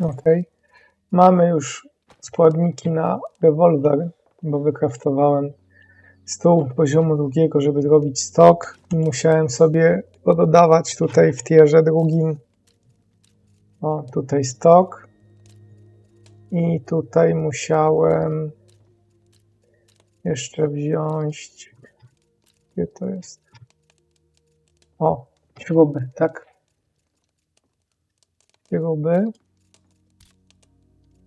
Ok. Mamy już składniki na rewolwer, bo wykraftowałem stół poziomu drugiego, żeby zrobić stok musiałem sobie pododawać tutaj w tierze drugim. O, tutaj stok. I tutaj musiałem jeszcze wziąć. Gdzie to jest? O, śruby, tak. Śruby.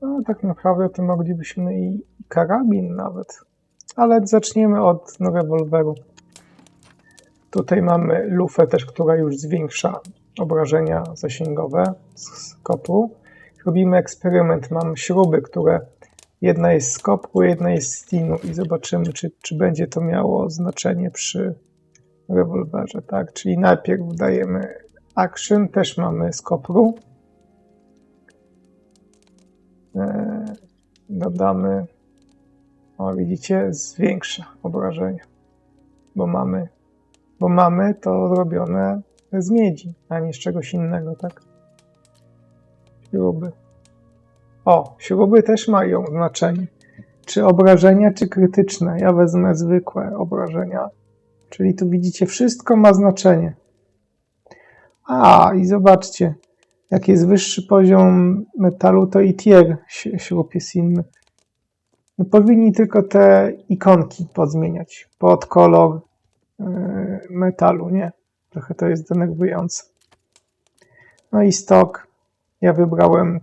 No, tak naprawdę to moglibyśmy i karabin nawet. Ale zaczniemy od no, rewolweru. Tutaj mamy lufę też, która już zwiększa obrażenia zasięgowe z skopu. Robimy eksperyment. Mam śruby, które jedna jest z kopu, jedna jest z tinu i zobaczymy, czy, czy będzie to miało znaczenie przy rewolwerze. Tak? Czyli najpierw dajemy action, też mamy z kopru. E, dodamy, o widzicie, zwiększa obrażenia, bo mamy, bo mamy to zrobione z miedzi, a nie z czegoś innego, tak? Śruby. O, śruby też mają znaczenie. Czy obrażenia, czy krytyczne. Ja wezmę zwykłe obrażenia. Czyli tu widzicie, wszystko ma znaczenie. A, i zobaczcie, jak jest wyższy poziom metalu, to i tier ś- śrub jest inny. No, powinni tylko te ikonki podzmieniać pod kolor yy, metalu, nie? Trochę to jest denerwujące. No i stok. Ja wybrałem,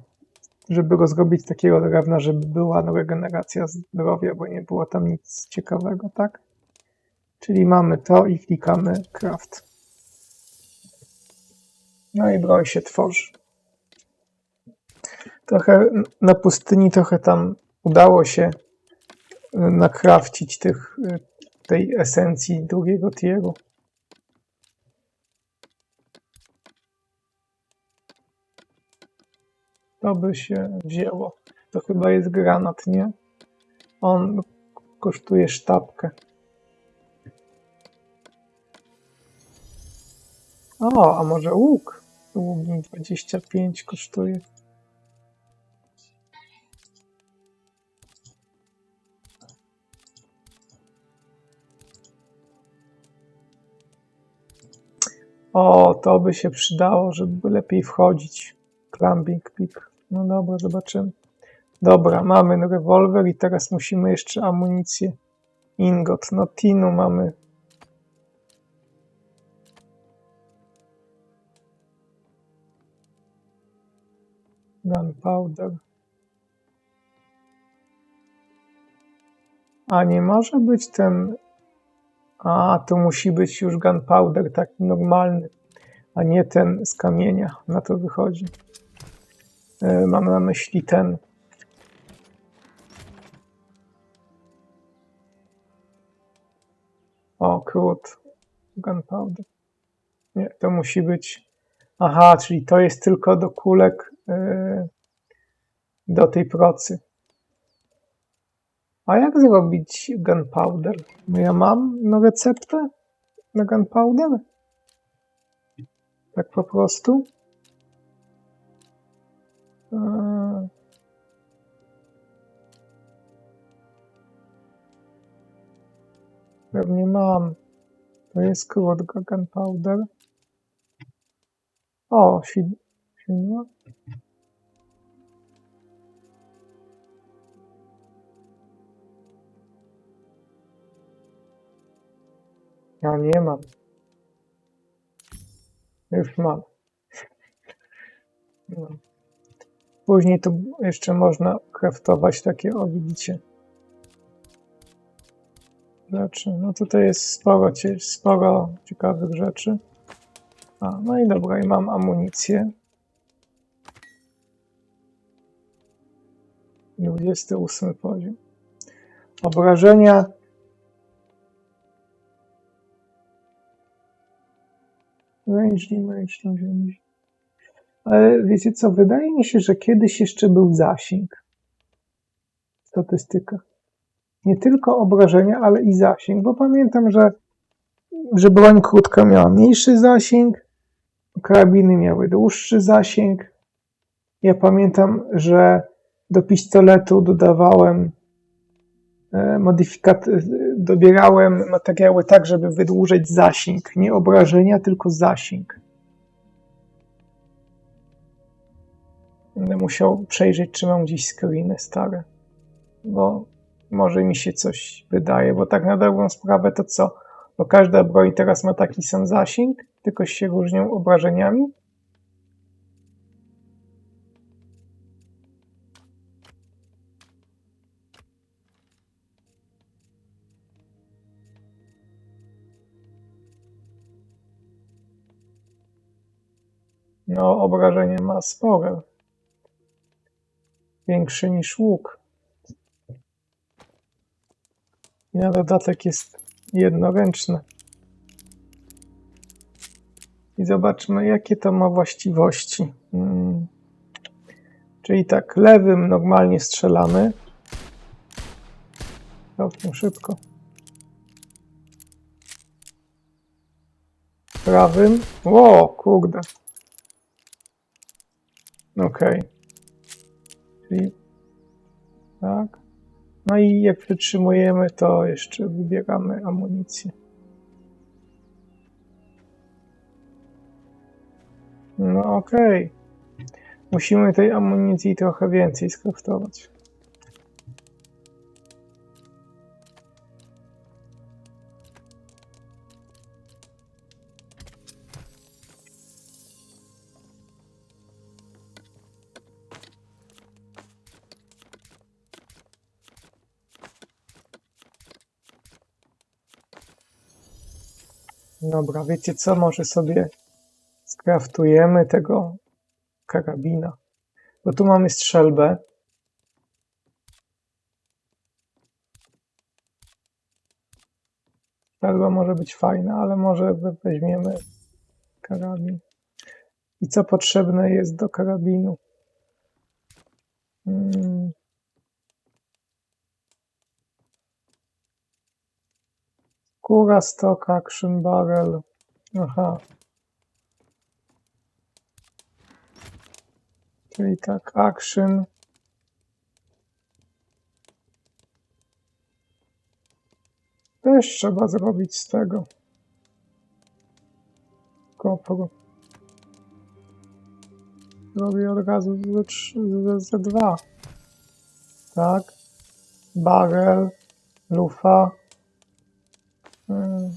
żeby go zrobić takiego drewna, żeby była no, regeneracja zdrowia, bo nie było tam nic ciekawego, tak? Czyli mamy to i klikamy craft. No i broń się tworzy. Trochę na pustyni, trochę tam udało się y, nakrawcić tych, y, tej esencji drugiego tieru. To by się wzięło. To chyba jest granat, nie? On kosztuje sztabkę. O, a może łuk? Łuk 25 kosztuje. O, to by się przydało, żeby lepiej wchodzić. Climbing pick. No dobra, zobaczymy. Dobra, mamy rewolwer i teraz musimy jeszcze amunicję. Ingot. No tinu mamy. Gunpowder. A nie może być ten. A, tu musi być już gunpowder taki normalny, a nie ten z kamienia. Na to wychodzi. E, Mam na myśli ten. O, krót. Gunpowder. Nie, to musi być. Aha, czyli to jest tylko do kulek do tej procy. A jak zrobić gunpowder? No ja mam no, receptę na gunpowder? Tak po prostu? Eee. Pewnie mam. To jest krótka gunpowder. O, si- Ja nie mam. Już mam. No. Później tu jeszcze można kraftować takie, o widzicie, rzeczy. No tutaj jest sporo, sporo ciekawych rzeczy. A, no i dobra, i mam amunicję. 28 poziom. Obrażenia Damage tam wziąć. Ale wiecie co, wydaje mi się, że kiedyś jeszcze był zasięg w statystykach. Nie tylko obrażenia, ale i zasięg, bo pamiętam, że, że broń krótka miała mniejszy zasięg, karabiny miały dłuższy zasięg Ja pamiętam, że do pistoletu dodawałem modyfikat, e, dobierałem materiały tak, żeby wydłużyć zasięg. Nie obrażenia, tylko zasięg. Będę musiał przejrzeć, czy mam gdzieś screeny stare, bo może mi się coś wydaje, bo tak na dobrą sprawę to co? Bo każda broń teraz ma taki sam zasięg, tylko się różnią obrażeniami. No, obrażenie ma spore. Większe niż łuk. I na dodatek jest jednoręczne. I zobaczmy, jakie to ma właściwości. Hmm. Czyli tak, lewym normalnie strzelamy. Całkiem szybko. Prawym. Ło, kurde. Okej. Czyli tak. No i jak przytrzymujemy, to jeszcze wybieramy amunicję. No okej. Musimy tej amunicji trochę więcej skraftować. Dobra, wiecie co? Może sobie skraftujemy tego karabina. Bo tu mamy strzelbę. Strzelba może być fajna, ale może we- weźmiemy karabin. I co potrzebne jest do karabinu? Hmm. Kura, stock, action, barrel. Aha. Czyli tak, action. Też trzeba zrobić z tego. Kopro. Robię od razu ze, ze, ze dwa. Tak. Barrel, lufa. Mm.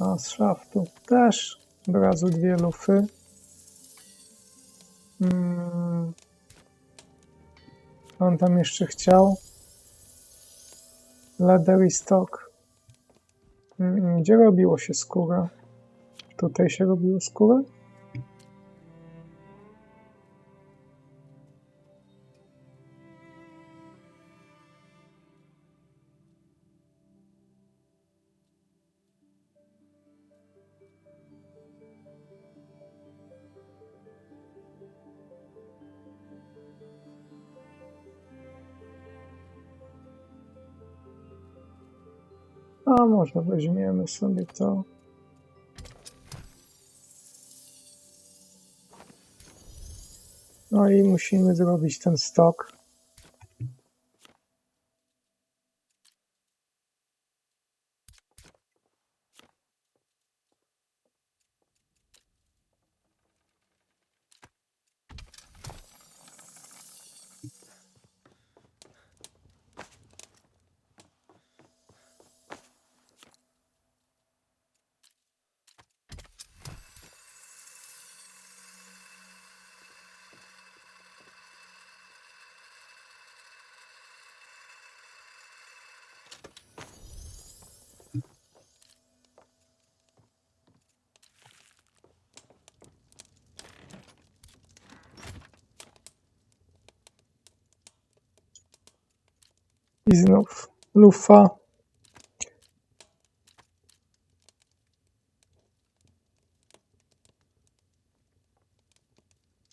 A z szaftu też od razu dwie lufy. Mm. On tam jeszcze chciał. Leather stock. Mm, Gdzie robiło się skóra? Tutaj się robiło skórę? A może weźmiemy sobie to. No i musimy zrobić ten stok. I znów lufa.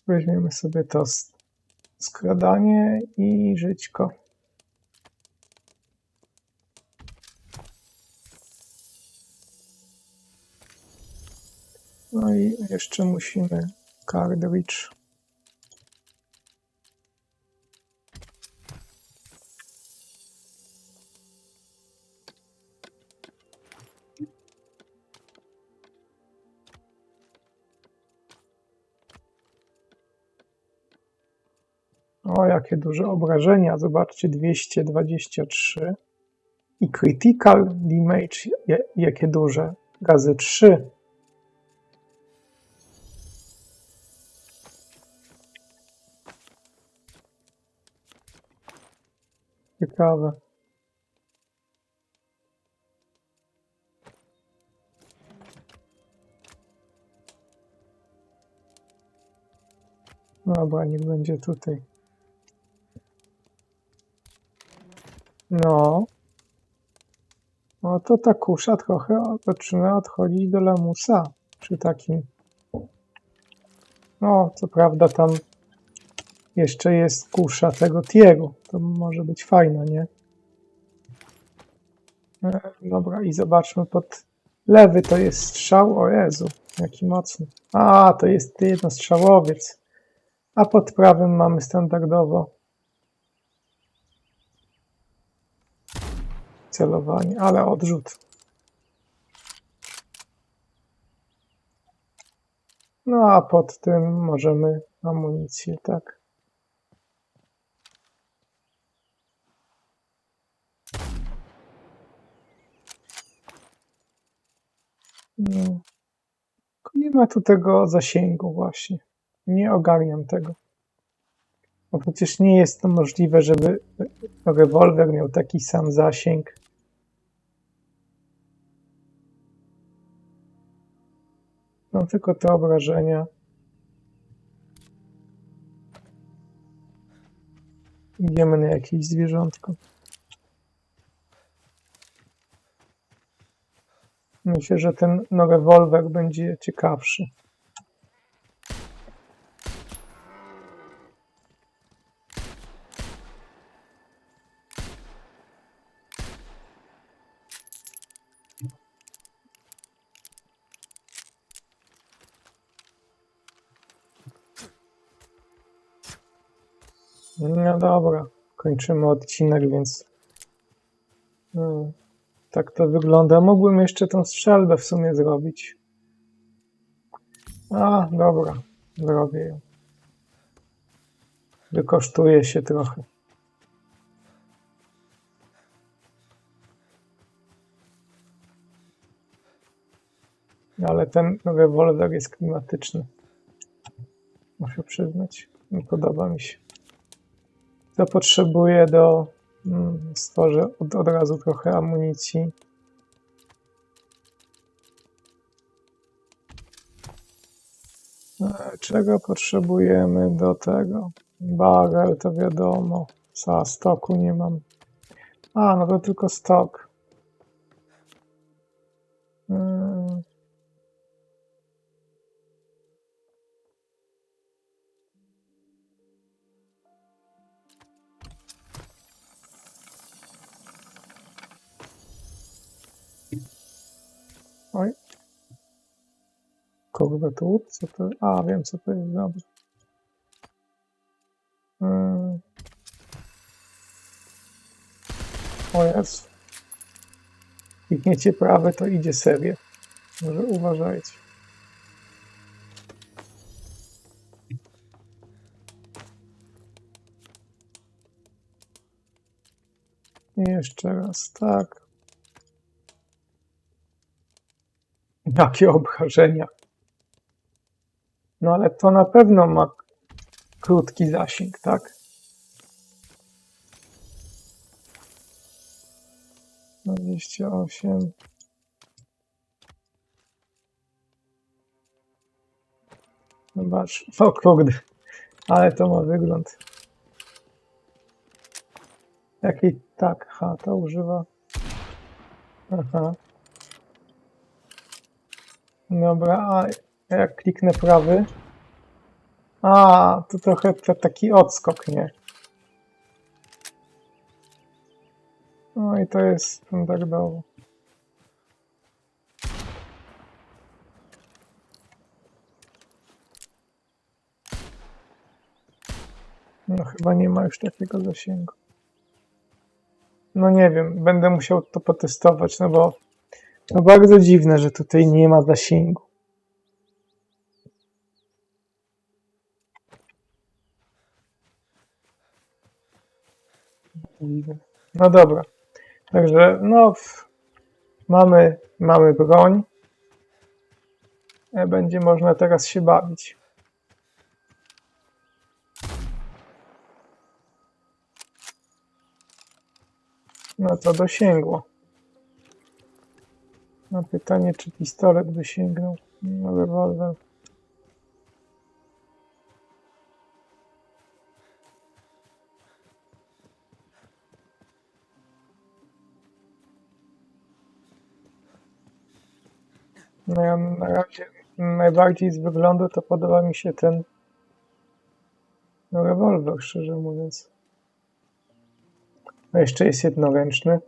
Weźmiemy sobie to skradanie i żyćko. No i jeszcze musimy cartridge. O, jakie duże obrażenia. Zobaczcie, 223. I critical damage, ja- jakie duże. Razy 3. Ciekawe. Dobra, niech będzie tutaj. No. No to ta kusza trochę zaczyna odchodzić do lamusa przy takim. No, co prawda tam jeszcze jest kusza tego tieru. To może być fajne, nie? E, Dobra, i zobaczmy pod lewy to jest strzał. O Jezu, jaki mocny. A, to jest jednostrzałowiec. A pod prawym mamy standardowo celowanie, ale odrzut. No a pod tym możemy amunicję, tak. No. Nie ma tu tego zasięgu właśnie. Nie ogarniam tego. Bo przecież nie jest to możliwe, żeby rewolwer miał taki sam zasięg. No tylko te obrażenia. Idziemy na jakieś zwierzątko. Myślę, że ten rewolwer będzie ciekawszy. No dobra, kończymy odcinek, więc no, tak to wygląda. Mógłbym jeszcze tą strzelbę w sumie zrobić. A, dobra, zrobię ją. Wykosztuje się trochę. Ale ten rewolwer jest klimatyczny. Muszę przyznać. Nie podoba mi się. To potrzebuję do. mm, Stworzę od, od razu trochę amunicji. Czego potrzebujemy do tego? Barel to wiadomo. Za stoku nie mam. A, no to tylko stok. Oj. Korwetów? Co to? A, wiem co to jest, dobra. Mm. O Jezu. Klikniecie prawe, to idzie serię. Może uważajcie. Jeszcze raz, tak. Jakie obrażenia. No ale to na pewno ma krótki zasięg, tak? Dwadzieścia osiem. Zobacz, o kurde, ale to ma wygląd. Jaki tak, ha, to używa. Aha. Dobra, a jak kliknę prawy? A, to trochę to taki odskok, nie? No i to jest standardowo. No chyba nie ma już takiego zasięgu. No nie wiem, będę musiał to potestować, no bo no bardzo dziwne, że tutaj nie ma zasięgu. No dobra. Także no mamy, mamy broń. E, Będzie można teraz się bawić. No to dosięgło. No pytanie, czy pistolet by sięgnął? No rewolwer. No ja na razie najbardziej z wyglądu to podoba mi się ten rewolwer, szczerze mówiąc. A jeszcze jest jednoręczny.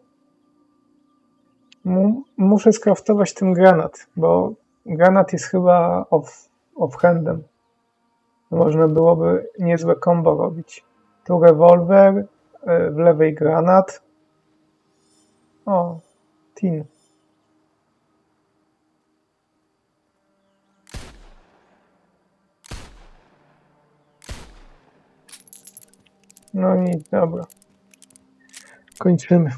Mu- Muszę skraftować ten granat, bo granat jest chyba off, offhandem. Można byłoby niezłe combo robić. Tu rewolwer, y, w lewej granat. O, tin. No i dobra. Kończymy.